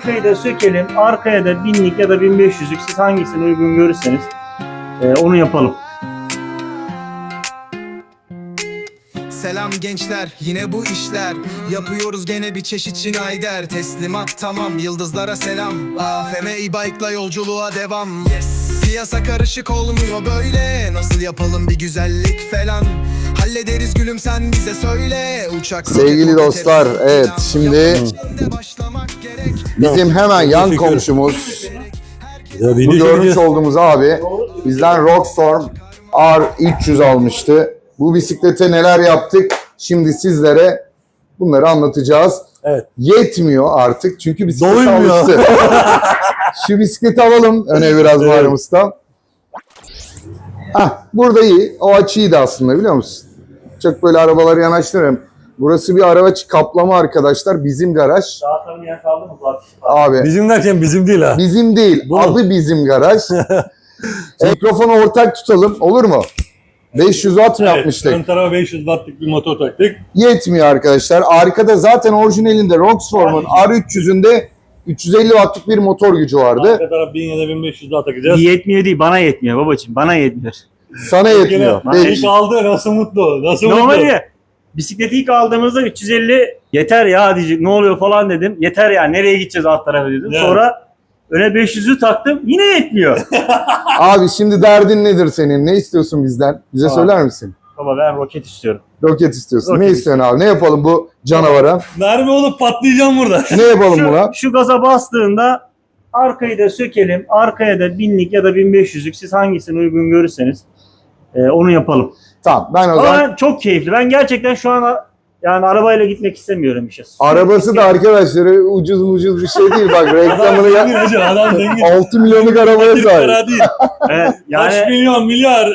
Arkayı da sökelim. Arkaya da 1000'lik ya da 1500'lük siz hangisini uygun görürseniz e, onu yapalım. Selam gençler yine bu işler. Yapıyoruz gene bir çeşit Schneider. Teslimat tamam yıldızlara selam. AFM e-bike'la yolculuğa devam. Piyasa karışık olmuyor böyle. Nasıl yapalım bir güzellik falan Hallederiz gülüm sen bize söyle Uçak Sevgili dostlar, evet, şimdi Bizim hemen yan komşumuz Ya bu görmüş olduğumuz abi bizden Rockstorm R300 almıştı. Bu bisiklete neler yaptık? Şimdi sizlere bunları anlatacağız. Evet. Yetmiyor artık çünkü bisiklet Doymuyor. alıştı. Şu bisikleti alalım öne biraz Evet. Muharrem Usta. Hah, burada iyi. O açıydı aslında biliyor musun? Çok böyle arabaları yanaştırıyorum. Burası bir araba kaplama arkadaşlar. Bizim garaj. Daha tanımayan kaldı mı? Abi Bizim derken bizim değil ha. Bizim değil. Bu? Adı bizim garaj. Mikrofonu ortak tutalım. Olur mu? 500 watt mı Evet, yapmıştık? Ön tarafa 500 wattlık bir motor taktık. Yetmiyor arkadaşlar. Arkada zaten orijinalinde Roxform'un R300'ünde 350 wattlık bir motor gücü vardı. Arka taraf 1000 ya da 1500 daha takacağız. Yetmiyor değil. Bana yetmiyor babacığım. Bana yetmiyor. Sana yetmiyor. Yine Beş. ilk aldı nasıl mutlu. Nasıl mutlu. Normalde bisikleti ilk aldığımızda 350 yeter ya diyecek. Ne oluyor falan dedim. Yeter ya nereye gideceğiz alt tarafa dedim. Yani. Sonra öne 500'ü taktım. Yine yetmiyor. Abi şimdi derdin nedir senin? Ne istiyorsun bizden? Bize Aa. söyler misin? Baba ben roket istiyorum. Roket istiyorsun. Roket ne istiyorsun abi? Ne yapalım bu canavara? Mermi olup patlayacağım burada. Ne yapalım Şu, buna? şu gaza bastığında arkayı da sökelim. Arkaya da 1000'lik ya da 1500'lük siz hangisini uygun görürseniz e, onu yapalım. Tamam ben o Ama zaman çok keyifli. Ben gerçekten şu an yani arabayla gitmek istemiyorum işe. arabası da arkadaşları ucuz ucuz bir şey değil. Bak reklamını ya adam zengin. 6 milyonluk arabaya sahip. para değil. Evet, Kaç yani milyon milyar.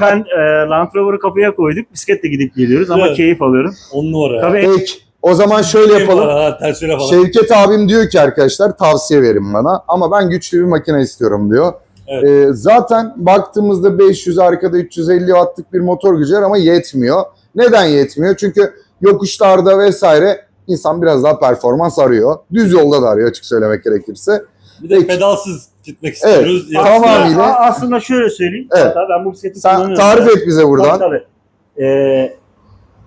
ben e, Land Rover'ı kapıya koyduk. Bisikletle gidip geliyoruz ama Evet. keyif alıyorum. On numara. Tabii Peki. O zaman şöyle yapalım. Ha, falan. Şevket abim diyor ki arkadaşlar tavsiye verin bana ama ben güçlü bir makine istiyorum diyor. Evet. Ee, zaten baktığımızda 500 arkada 350 wattlık bir motor gücü var ama yetmiyor. Neden yetmiyor? Çünkü yokuşlarda vesaire insan biraz daha performans arıyor. Düz yolda da arıyor açık söylemek gerekirse. Bir de Peki. pedalsız gitmek Evet. istiyoruz. Ya, Tamam. Tamamıyla- Aslında, şöyle söyleyeyim. Evet. Hatta ben bu bisikleti Sen kullanıyorum. tarif ben. et bize buradan. Tabii tabii. E,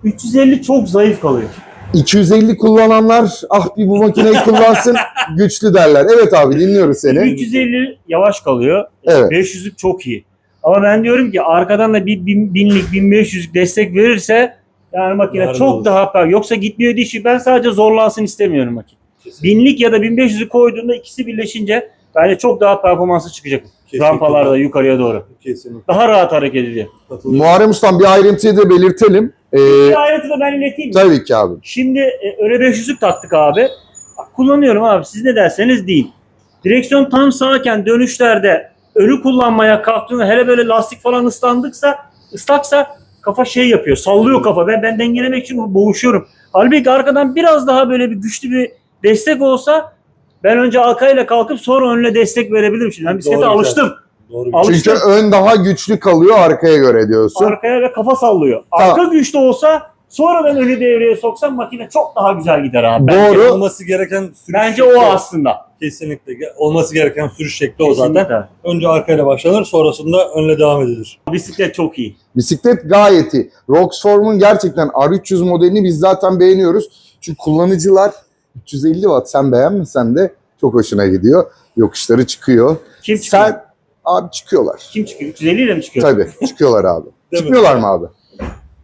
350 çok zayıf kalıyor. 250 kullananlar ah bir bu makineyi kullansın güçlü derler. Evet abi dinliyoruz seni. 350 yavaş kalıyor. Evet. 500'lük çok iyi. Ama ben diyorum ki arkadan da bir bin- binlik 1500'lük destek verirse yani makine Nerede çok olur? daha per- yoksa gitmiyor dişi. Ben sadece zorlansın istemiyorum makine. Kesinlikle. Binlik ya da 1500'ü koyduğunda ikisi birleşince bence çok daha performansı çıkacak. Kesinlikle. Rampalarda yukarıya doğru. Kesinlikle. Daha rahat hareket ediyor. Katılıyorum. Muharrem Ustam bir ayrıntıyı da belirtelim. Ee, ayrıntı da ben ileteyim. mi? tabii ki abi. Şimdi e, öne 500'lük taktık abi. Kullanıyorum abi. Siz ne derseniz deyin. Direksiyon tam sağken dönüşlerde önü kullanmaya kalktığında hele böyle lastik falan ıslandıksa ıslaksa kafa şey yapıyor. Sallıyor kafa. Ben ben dengelemek için boğuşuyorum. Halbuki arkadan biraz daha böyle bir güçlü bir destek olsa ben önce arkayla kalkıp sonra önüne destek verebilirim. Şimdi ben bisiklete Doğru, alıştım. Doğru. Al- Çünkü ön daha güçlü kalıyor arkaya göre diyorsun. Arkaya ve kafa sallıyor. Tamam. Arka güçlü olsa sonradan önü devreye soksam makine çok daha güzel gider abi. Doğru. Olması gereken sürüş Bence şekli o aslında. Kesinlikle. Olması gereken sürüş şekli o zaten. Kesinlikle. Önce arkayla başlanır sonrasında önle devam edilir. Bisiklet çok iyi. Bisiklet gayet iyi. Roxform'un gerçekten R300 modelini biz zaten beğeniyoruz. Çünkü kullanıcılar 350 watt sen beğenmesen de çok hoşuna gidiyor. Yokuşları çıkıyor. Kim çıkıyor? Sen abi çıkıyorlar. Kim çıkıyor? 350 ile mi çıkıyor? Tabii çıkıyorlar abi. Değil mi? Çıkmıyorlar mı abi?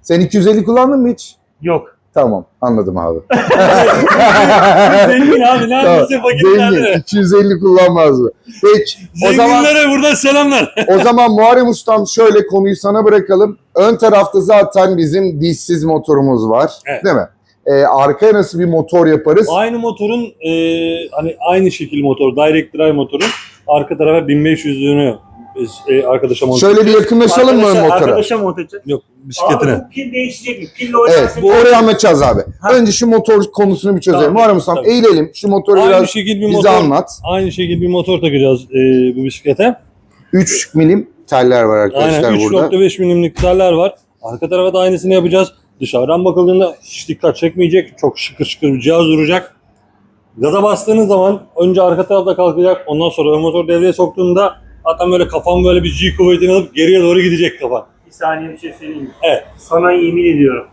Sen 250 kullandın mı hiç? Yok. Tamam anladım abi. Zengin abi ne Tamam, yapıyorsun fakir Zengin nerede? 250 kullanmaz mı? Peki o zaman Zenginlere buradan selamlar. o zaman Muharrem Ustam şöyle konuyu sana bırakalım. Ön tarafta zaten bizim dişsiz motorumuz var. Evet. Değil mi? Ee, arkaya nasıl bir motor yaparız? aynı motorun e, hani aynı şekil motor, direct drive motorun arka tarafa 1500'lüğünü biz e, arkadaşa monte Şöyle bir yakınlaşalım mı Arkadaşa- motora? Arkadaşa monte edeceğiz. Yok Abi bisikletine. bu pil değişecek mi? Pille Evet, oynarsak... bu orayı anlatacağız abi. Ha. Önce şu motor konusunu bir çözelim. Tabii, Muharrem Ustam tabii. eğilelim. Şu motoru Aynı biraz şekil bir bize motor. anlat. Aynı şekil bir motor takacağız e, bu bisiklete. 3 milim teller var arkadaşlar Aynen burada. 3.5 milimlik teller var. Arka tarafa da aynısını yapacağız. Dışarıdan bakıldığında hiç dikkat çekmeyecek. Çok şıkır şıkır bir cihaz duracak. Gaza bastığınız zaman önce arka tarafta kalkacak. Ondan sonra ön motor devreye soktuğunda zaten böyle kafam böyle bir G kuvvetini alıp geriye doğru gidecek kafa. Bir saniye bir şey söyleyeyim mi? Evet. Sana yemin ediyorum.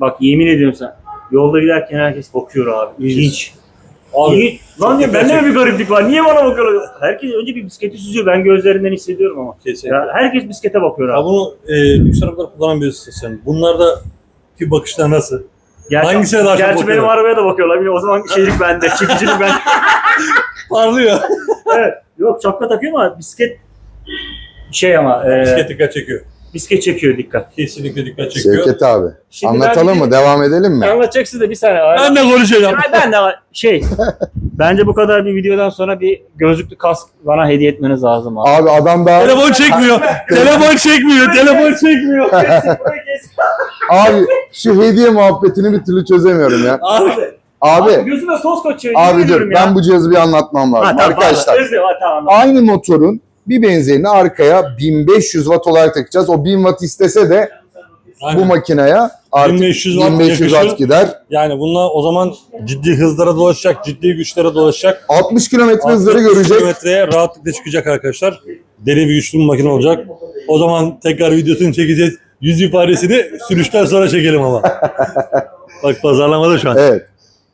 Bak yemin ediyorum sana. Yolda giderken herkes bakıyor abi. İlginç. Abi İlginç. Lan diyor bende mi bir gariplik var? Niye bana bakıyor? Herkes önce bir bisikleti süzüyor. Ben gözlerinden hissediyorum ama. kesinlikle. Ya herkes bisiklete bakıyor Ya abi. bunu e, lüks arabalar kullanan birisi sen. Bunlarda ki bakışlar nasıl? Gerçi, hangisine daha çok Gerçi benim bakıyorlar? arabaya da bakıyorlar. Bilmiyorum, O zaman şeylik bende. Çekicilik bende. Parlıyor. evet. Yok şapka takıyor ama bisiklet şey ama e, Bisiklet dikkat çekiyor. bisiklet çekiyor dikkat. Kesinlikle dikkat çekiyor. Şevket abi. Şimdi ben Anlatalım bir- mı? Devam edelim mi? Anlatacaksın da bir saniye. Ben de konuşacağım. Ben de şey bence bu kadar bir videodan sonra bir gözlüklü kask bana hediye etmeniz lazım abi. Abi adam daha Telefon çekmiyor. telefon çekmiyor. telefon çekmiyor. Abi şu hediye muhabbetini bir türlü çözemiyorum ya. Abi. Abi gözüme toz kaçıyor. abi dur ya. ben bu cihazı bir anlatmam Ha, lazım. tamam, Arkadaşlar özür ha, tamam, aynı motorun bir benzerini arkaya 1500 watt olarak takacağız. O 1000 watt istese de bu Aynen. makineye artık 1500 watt 1500 yakışır. watt gider. Yani bunlar o zaman ciddi hızlara dolaşacak, ciddi güçlere dolaşacak. 60 kilometre hızları 60 görecek. kilometreye rahatlıkla çıkacak arkadaşlar. Deli bir güçlü bir makine olacak. O zaman tekrar videosunu çekeceğiz. Yüz ifadesini sürüşten sonra çekelim ama. Bak pazarlamada şu an. Evet.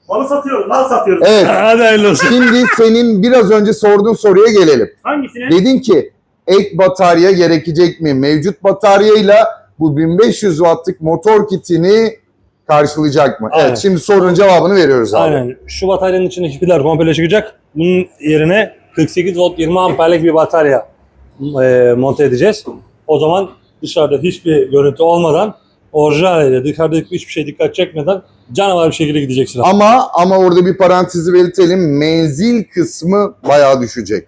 Malı satıyoruz, mal satıyoruz. Evet. Hadi hayırlı olsun. Şimdi senin biraz önce sorduğun soruya gelelim. Hangisine? Dedin ki ek batarya gerekecek mi? Mevcut bataryayla bu 1500 wattlık motor kitini karşılayacak mı? Aynen. Evet şimdi sorunun cevabını veriyoruz abi. Aynen. Şu bataryanın içindeki piller komple çıkacak. Bunun yerine 48 volt 20 amperlik bir batarya e, monte edeceğiz. O zaman dışarıda hiçbir görüntü olmadan orijinaliyle dışarıdaki hiçbir şey dikkat çekmeden canavar bir şekilde gideceksin. Ama ama orada bir parantezi belirtelim. Menzil kısmı bayağı düşecek.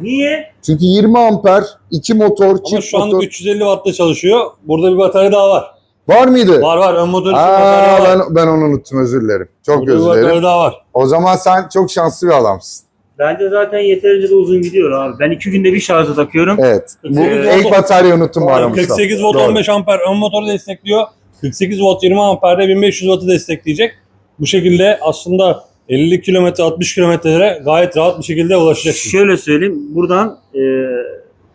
Niye? Çünkü 20 amper, iki motor, Ama çift şu an motor. 350 wattta çalışıyor. Burada bir batarya daha var. Var mıydı? Var var. Ön motor Aa, batarya var. ben, ben onu unuttum özür dilerim. Çok Burada bir özür batarya dilerim. daha var. O zaman sen çok şanslı bir adamsın. Bence zaten yeterince de uzun gidiyor abi. Ben iki günde bir şarja takıyorum. Evet. Bu Ee, ek bataryayı unuttum bu aramızda. 48 volt Doğru. 15 amper ön motoru destekliyor. 48 volt 20 amperde 1500 wattı destekleyecek. Bu şekilde aslında 50 kilometre 60 kilometrelere gayet rahat bir şekilde ulaşacaksın. Şöyle söyleyeyim. Buradan e,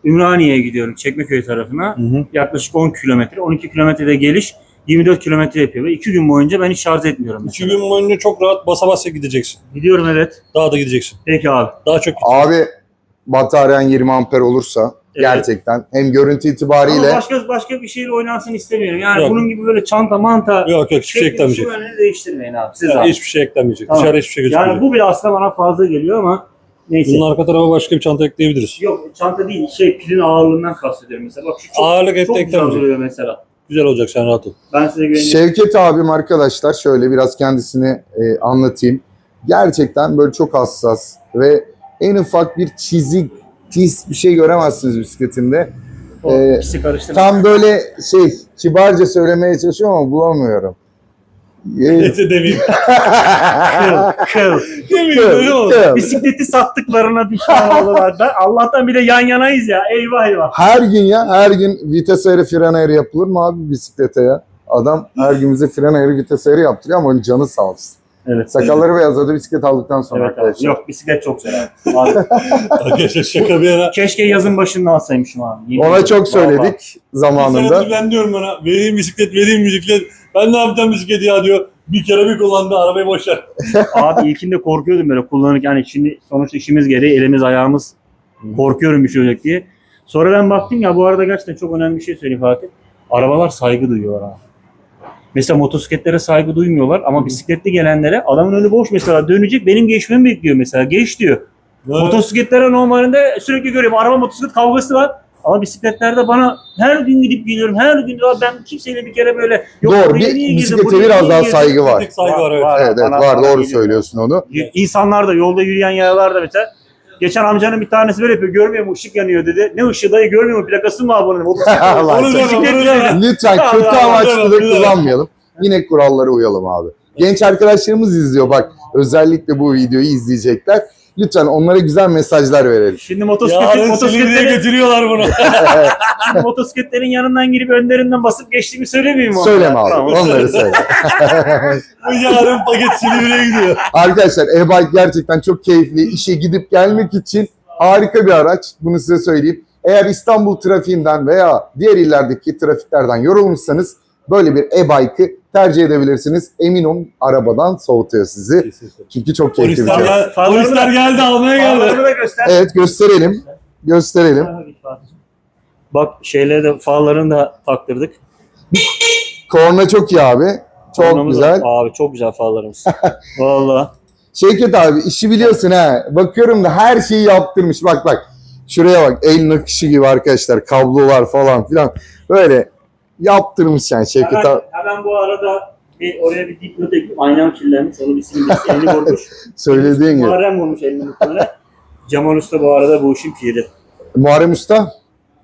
Ümraniye'ye gidiyorum. Çekmeköy tarafına. Hı hı. Yaklaşık 10 kilometre. 12 kilometrede geliş. 24 kilometre yapıyor. Ve 2 gün boyunca ben hiç şarj etmiyorum. İki mesela. gün boyunca çok rahat basa basa gideceksin. Gidiyorum evet. Daha da gideceksin. Peki abi. Daha çok Abi bataryan 20 amper olursa Evet. gerçekten hem görüntü Ama itibariyle başka başka bir şeyle oynansın istemiyorum. Yani Yok. bunun gibi böyle çanta manta yok yok hiçbir şey şeklini, eklenmeyecek. şumanını değiştirmeyin abi. Siz Yani abi. hiçbir şey eklenmeyecek. Tamam. Dışarıda hiçbir şey gözükmeyecek. Yani bu bile aslında bana fazla geliyor ama neyse. Bunun arka tarafa başka bir çanta ekleyebiliriz. Yok çanta değil şey pilin ağırlığından kastediyorum mesela. Bak şu çok, Ağırlık çok güzel eklemeyecek. duruyor mesela. Güzel olacak sen rahat ol. Ben size güveniyorum. Şevket abim arkadaşlar şöyle biraz kendisini e, anlatayım. Gerçekten böyle çok hassas ve en ufak bir çizik, pis bir şey göremezsiniz bisikletinde. O Ee, karıştırma. Tam böyle şey kibarca söylemeye çalışıyorum ama bulamıyorum. Ee, Neyse demeyeyim. Kıl, kıl. demeyeyim öyle oldu. Bisikleti sattıklarına pişman oldular da. Allah'tan bir de yan yanayız ya. Eyvah eyvah. her gün ya her gün vites ayarı fren ayarı yapılır mı abi bisiklete ya? Adam her gün bize fren ayarı vites ayarı yaptırıyor ama onun canı sağ olsun. Evet. Sakalları beyazladı bisiklet aldıktan sonra Evet arkadaşlar. Yok bisiklet çok güzel Arkadaşlar şaka bir yana. Keşke yazın başında alsaymışım abi. Ona çok söyledik zamanında. Ben diyorum bana vereyim bisiklet vereyim bisiklet. Ben ne yapacağım bisiklet ya diyor. Bir kere bir kullandı arabayı boşver. Abi ilkinde korkuyordum böyle kullanırken. Yani şimdi sonuçta işimiz gereği elimiz ayağımız korkuyorum bir şey olacak diye. Sonra ben baktım ya bu arada gerçekten çok önemli bir şey söyleyeyim Fatih. Arabalar saygı duyuyorlar abi. Mesela motosikletlere saygı duymuyorlar ama bisikletli gelenlere adamın önü boş mesela dönecek benim geçmemi bekliyor mesela geç diyor. Motosikletlere normalinde sürekli görüyorum araba motosiklet kavgası var. Ama bisikletlerde bana her gün gidip geliyorum. Her gün ya ben kimseyle bir kere böyle yok Doğru bir niye bisiklete buraya biraz daha girdin? saygı var. Saygı var, evet. Evet evet bana- var bana doğru geliyor. söylüyorsun onu. İnsanlar da yolda yürüyen yayalar da mesela. Geçen amcanın bir tanesi böyle yapıyor. Görmüyor mu ışık yanıyor dedi. Ne ışı dayı görmüyor mu? Plakası mı deme. Lütfen kötü amaçlı da kullanmayalım. Yine kurallara uyalım abi. Genç arkadaşlarımız izliyor bak. Özellikle bu videoyu izleyecekler. Lütfen onlara güzel mesajlar verelim. Şimdi motosikletin, Yarın Silivri'ye motosikletlerin, götürüyorlar bunu. motosikletlerin yanından girip önlerinden basıp geçtiğimi söylemeyeyim mi? Söyleme abi. Tamam. Onları söyle. Bu yarın paket Silivri'ye gidiyor. Arkadaşlar e-bike gerçekten çok keyifli. İşe gidip gelmek için harika bir araç. Bunu size söyleyeyim. Eğer İstanbul trafiğinden veya diğer illerdeki trafiklerden yorulmuşsanız böyle bir e-bike'ı tercih edebilirsiniz. Emin olun arabadan soğutuyor sizi. Çünkü çok keyifli bir Polisler, şey. polisler geldi almaya geldi. Farlarını da göster. Evet gösterelim. Gösterelim. Bak şeyleri de farlarını da taktırdık. Korna çok iyi abi. Çok Kornamız güzel. var. Abi çok güzel farlarımız. Valla. Şevket abi işi biliyorsun ha. Bakıyorum da her şeyi yaptırmış. Bak bak. Şuraya bak. El nakışı gibi arkadaşlar. Kablolar falan filan. Böyle yaptırmış yani Şevket Hemen, abi. hemen bu arada bir oraya bir dipnot ekleyip aynam kirlenmiş. Onu bir silmiş. Elini vurmuş. Söylediğin gibi. Muharrem vurmuş elini muhtemelen. Cemal Usta bu arada bu işin piri. Muharrem Usta.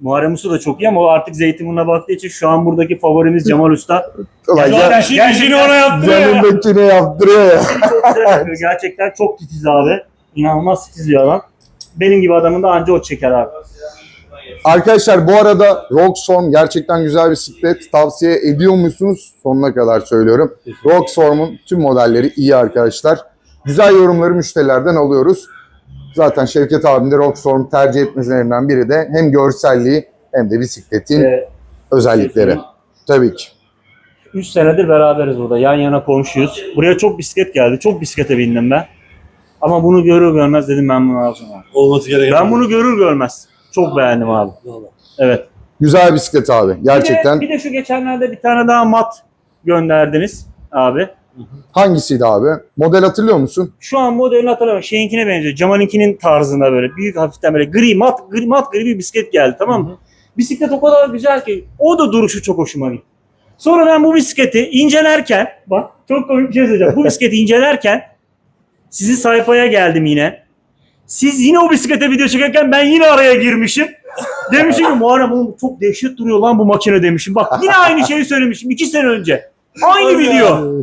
Muharrem Usta da çok iyi ama o artık Zeytinburnu'na baktığı için şu an buradaki favorimiz Cemal Usta. Ulan Ya ya, Gerçekten- işini ona yaptırıyor ya. canındakini yaptırıyor ya. çok güzel yapıyor. Gerçekten çok titiz abi. İnanılmaz titiz bir adam. Benim gibi adamın da anca o çeker abi. Arkadaşlar bu arada Roxorm gerçekten güzel bisiklet. Tavsiye ediyor musunuz? Sonuna kadar söylüyorum. Roxorm'un tüm modelleri iyi arkadaşlar. Güzel yorumları müşterilerden alıyoruz. Zaten Şevket abim de Roxorm tercih etmelerinden biri de hem görselliği hem de bisikletin Ee, özellikleri. Tabii ki. 3 senedir beraberiz burada. Yan yana komşuyuz. Buraya çok bisiklet geldi. Çok bisiklete bindim ben. Ama bunu görür görmez dedim ben bunu alacağım. Olması gereken. Ben bunu görür görmez. Çok beğendim abi. Evet. Güzel bisiklet abi. Gerçekten. Bir de, bir de şu geçenlerde bir tane daha mat gönderdiniz abi. Hangisiydi abi? Model hatırlıyor musun? Şu an modelini hatırlamıyorum. Şeyinkine benziyor. Cemal'inkinin tarzında böyle. Büyük hafiften böyle gri mat, gri mat gri bir bisiklet geldi tamam mı? Bisiklet o kadar güzel ki o da duruşu çok hoşuma gitti. Sonra ben bu bisikleti incelerken bak çok komik bir şey söyleyeceğim. Bu bisikleti incelerken sizin sayfaya geldim yine. Siz yine o bisiklete video çekerken ben yine araya girmişim. Demişim ki Muharrem oğlum çok dehşet duruyor lan bu makine demişim. Bak yine aynı şeyi söylemişim iki sene önce. Aynı video.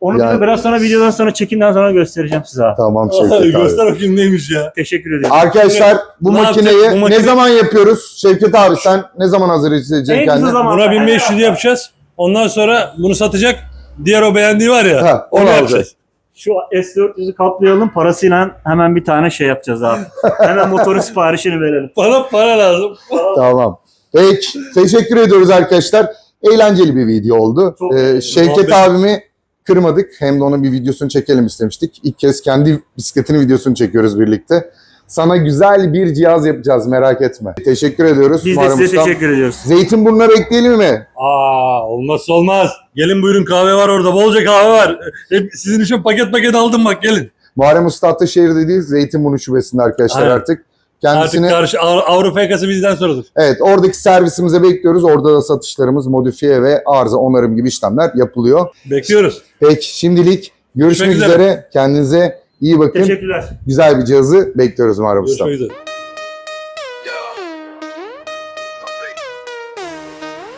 Onu Yani- biraz sonra videodan sonra çekimden sonra göstereceğim size abi. Tamam Şevket abi. Göster bakayım neymiş ya. Teşekkür ederim. Arkadaşlar bu Ne makineyi? Bu makine- ne zaman yapıyoruz? Şevket abi sen ne zaman hazır edeceksin En kısa kendini? zaman- Buna 1500 yapacağız. Ondan sonra bunu satacak. Diğer o beğendiği var ya. Ha, onu alacağız. Şu S400'ü kaplayalım parasıyla hemen bir tane şey yapacağız abi. hemen motorun siparişini verelim. Bana para lazım. Tamam. Peki. Teşekkür ediyoruz arkadaşlar. Eğlenceli bir video oldu. Çok Ee. Şevket abimi kırmadık. Hem de onun bir videosunu çekelim istemiştik. İlk kez kendi bisikletinin videosunu çekiyoruz birlikte. Sana güzel bir cihaz yapacağız merak etme. Teşekkür ediyoruz. Biz de Muharrem size Ustam. teşekkür ediyoruz. Zeytinburnu'na bekleyelim mi? Aa olmazsa olmaz. Gelin buyurun kahve var orada. Bolca kahve var. Hep sizin için paket paket aldım bak gelin. Muharrem Usta Ataşehir'de değil, Zeytinburnu şubesinde arkadaşlar Aynen. artık. Kendisini Artık karşı Avru- Avrupa yakası bizden sonradır. Evet oradaki servisimize bekliyoruz. Orada da satışlarımız, modifiye ve arıza onarım gibi işlemler yapılıyor. Bekliyoruz. Peki şimdilik görüşmek Görüşmek üzere. üzere. Kendinize iyi bakın. Teşekkürler. Güzel bir cihazı bekliyoruz Muharrem Usta. Görüşmek üzere.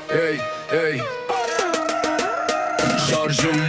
Hey hey Şarjım